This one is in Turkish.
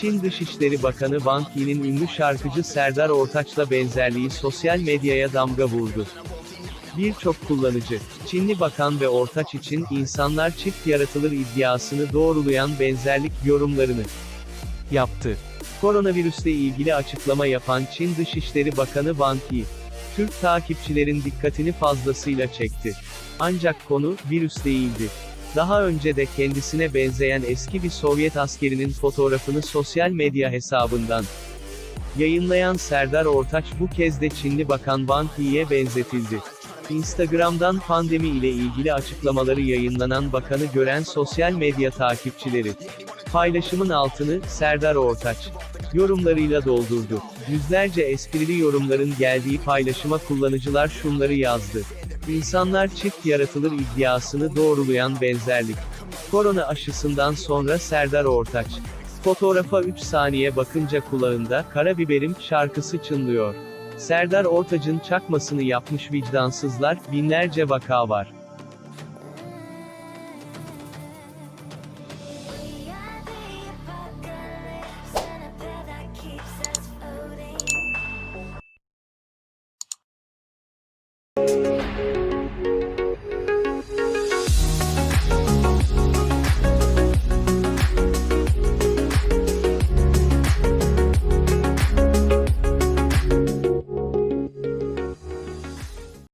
Çin Dışişleri Bakanı Wang Yi'nin ünlü şarkıcı Serdar Ortaç'la benzerliği sosyal medyaya damga vurdu. Birçok kullanıcı, Çinli Bakan ve Ortaç için insanlar çift yaratılır iddiasını doğrulayan benzerlik yorumlarını yaptı. Koronavirüsle ilgili açıklama yapan Çin Dışişleri Bakanı Wang Yi, Türk takipçilerin dikkatini fazlasıyla çekti. Ancak konu, virüs değildi. Daha önce de kendisine benzeyen eski bir Sovyet askerinin fotoğrafını sosyal medya hesabından yayınlayan Serdar Ortaç bu kez de Çinli Bakan Wang Yi'ye benzetildi. Instagram'dan pandemi ile ilgili açıklamaları yayınlanan bakanı gören sosyal medya takipçileri, paylaşımın altını, Serdar Ortaç, yorumlarıyla doldurdu. Yüzlerce esprili yorumların geldiği paylaşıma kullanıcılar şunları yazdı. İnsanlar çift yaratılır iddiasını doğrulayan benzerlik. Korona aşısından sonra Serdar Ortaç. Fotoğrafa 3 saniye bakınca kulağında Karabiberim şarkısı çınlıyor. Serdar Ortaç'ın çakmasını yapmış vicdansızlar, binlerce vaka var.